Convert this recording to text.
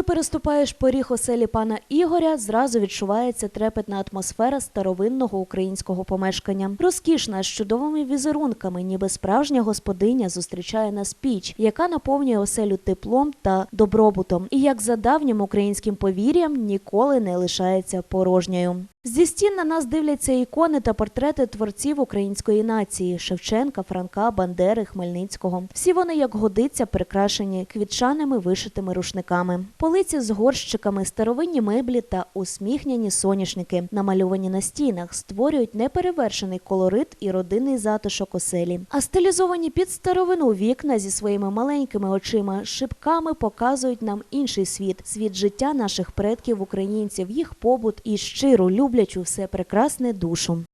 Коли переступаєш поріг оселі пана Ігоря, зразу відчувається трепетна атмосфера старовинного українського помешкання. Розкішна з чудовими візерунками, ніби справжня господиня зустрічає нас піч, яка наповнює оселю теплом та добробутом. І як за давнім українським повір'ям ніколи не лишається порожньою. Зі стін на нас дивляться ікони та портрети творців української нації Шевченка, Франка, Бандери, Хмельницького. Всі вони, як годиться, прикрашені квітчаними вишитими рушниками. Полиці з горщиками, старовинні меблі та усміхняні соняшники, намальовані на стінах, створюють неперевершений колорит і родинний затишок оселі. А стилізовані під старовину вікна зі своїми маленькими очима шибками показують нам інший світ, світ життя наших предків українців, їх побут і щиру люблячу все прекрасне душу.